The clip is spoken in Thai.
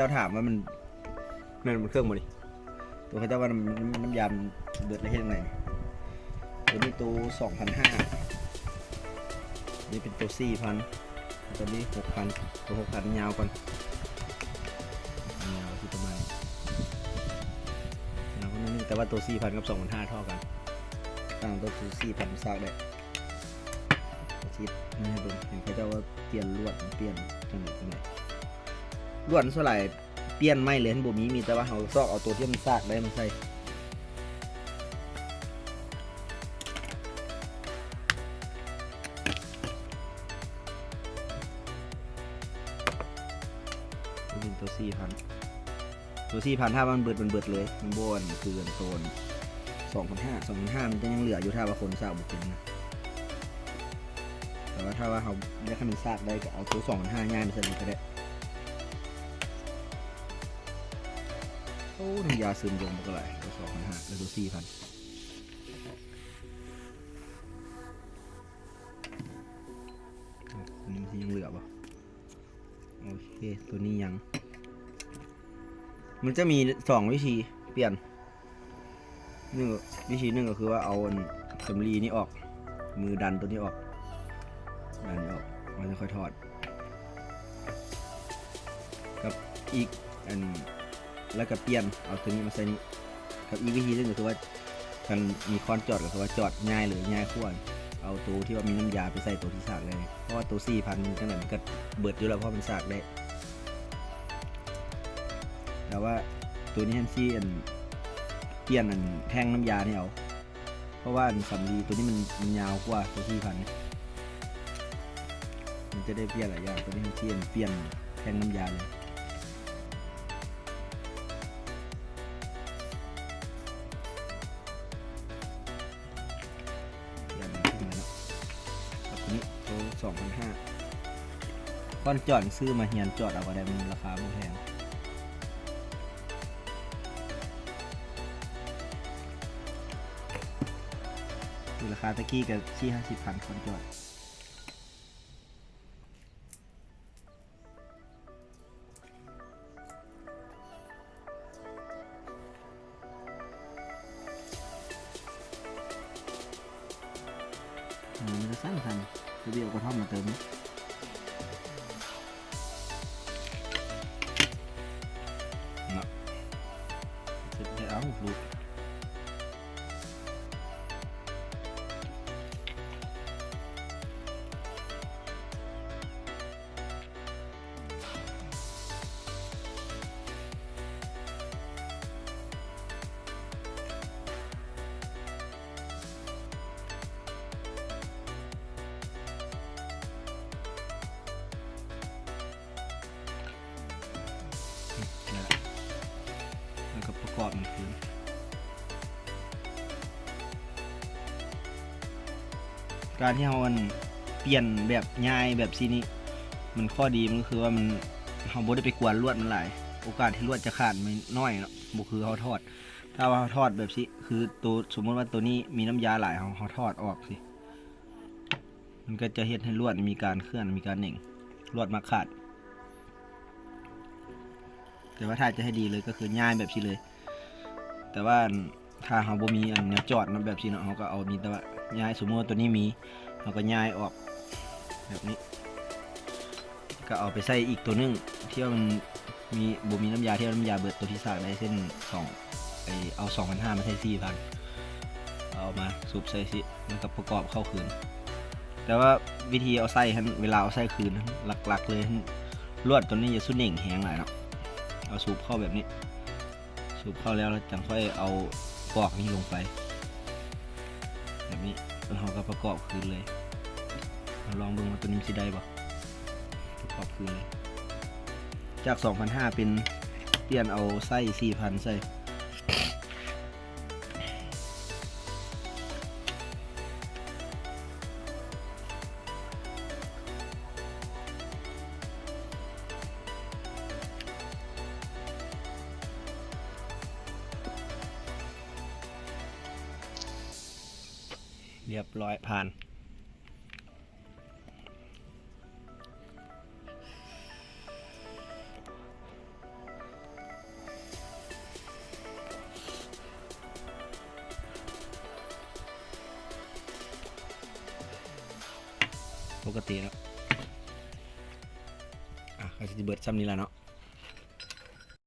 เจ้าถามว่ามันนั่นมันเครื่องบ่นี่ตัวเขาเจ้าว่ามันน้ำยามเดือดอะไรเฮ็ดยังไงตัวนี้ตัวสองพันห้านี่เป็นตัวสี่พันตัวนี้หกพันตัวหกพันยาวก่อนยาวที่ประมาณยาวคนนั้นนึงแต่ว่าตัวสี่พันกับสองพันห้าเท่ากันต่างตัวคือสี่พันซากได้ชิดนี่ให้เบิ่งเห็นเขาเจ้าว่าเปลี่ยนลวดเปลี่ยนจังไหนจังไหน ลวดส่วนใหญ่เปลี่ยนไม่เลยเห็นบ่มีมีแต่ว่าเขาซอกเอาตัวที่มันซากได้มันใส่ตัวสี่พันตัวสี่พันถ้ามันเบิดมันเบิดเลยมันบอนคือนโซนสองพันห้าสองพันห้ามันจะยังเหลืออยู่ถ้าว่าคนสร้างบุกเป็นนะแต่ว่าถ้าว่าเขาได้ขนมซากได้ก็เอาตัวสองพันห้าง่ายไปใส่ก็ได้ อ้น้ำยาซึมลงมันก็ไหลตัวสองพันห้าแล้วตัวสี่พันอันนี้มันยังเหลือป่ะโอเค ตัวนี้ยัง มันจะมีสองวิธีเปลี่ยนหนึ่งวิธีหนึ่งก็คือว่าเอาอันสำลีนี้ออก มือดันตัวนี้ออกดันนี้ออกมันจะค่อยถอด กับอีกอัน แล้วก็เปลี่ยนเอาตัวนี้มาใส่นี้กับอีกวิธีนึงก็คือว่าการมีคอนจอดก็คือว่าจอดง่ายเลยง่ายขั้วเอาตัวที่ว่ามีน้ำยาไปใส่ตัวที่สากเลย เพราะว่าตัวสี่พันจังไหนมันก็เบิดอยู่แล้วเพราะมันสากได้แต่ว่าตัวนี้แฮนซี่อันเปลี่ยนอันแท่งน้ำยาเนี่ยเอาเพราะว่าอันสำลีตัวนี้มันมันยาวกว่าตัวสี่พันมันจะได้เปลี่ยนหลายอย่างตัวนี้แฮนซี่อันเปลี่ยนแท่งน้ำยาเลย สองพันห้าก้อนจอดซื้อมาเฮียนจอดเอาก็ได้มันราคาไม่แพงคือราคาตะกี้กับที่ห้าสิบพันคนจอดมันจะสั้นสั้น จะเดียวกระท่อมมาเติมนะเสร็จะจะเอาลูก แล้วก็ประกอบมันคืนการที่เรามันเปลี่ยนแบบง่ายแบบซีนี้มันข้อดีมันก็คือว่ามันเราบ่ได้ไปกวนลวดมันหลาย โอกาสที่ลวดจะขาดมันน้อยเนาะบ่คือเขาทอด ถ้าว่าเขาทอดแบบสิคือตัวสมมติว่าตัวนี้มีน้ำยาหลายเขาเขาทอดออกสิมันก็จะเฮ็ดให้ลวดมีการเคลื่อนมีการเหน่งลวดมาขาด แต่ว่าถ้าจะให้ดีเลยก็คือง่ายแบบนี้เลย แต่ว่าถ้าเขาบ่มีอันเนี้ยจอดนะแบบนี้เนาะเขาก็เอามีแต่ว่าย้ายสมมติว่าตัวนี้มีเขาก็ย้ายออกแบบนี้ ก็เอาไปใส่อีกตัวนึงที่ว่ามันมีบ่มีน้ำยาที่ว่าน้ำยาเบิดตัวที่สากได้เส้นสองไอเอาสองพันห้ามาใส่สี่พันเอามาสูบใส่สิแล้วก็ประกอบเข้าคืน แต่ว่าวิธีเอาไส้หั่นเวลาเอาไส้คืนหั่นหลักๆเลยลวดตัวนี้จะสุดเหน่งแหงหลายเนาะเอาสูบเข้าแบบนี้ สูบเข้าแล้วแล้วจังค่อยเอาปอกนี้ลงไป แบบนี้แล้วเราก็ประกอบคืนเลยเลองเบิ่งว่าตัวนี้สิได้บ่ประกอบคืนเลย จาก 2,500 เป็นเปลี่ยนเอาไส้4,000ใส่ เรียบร้อยผ่าน ปกติแล้วอะก็จะเบิดซ้ำนี้แล้วเนาะ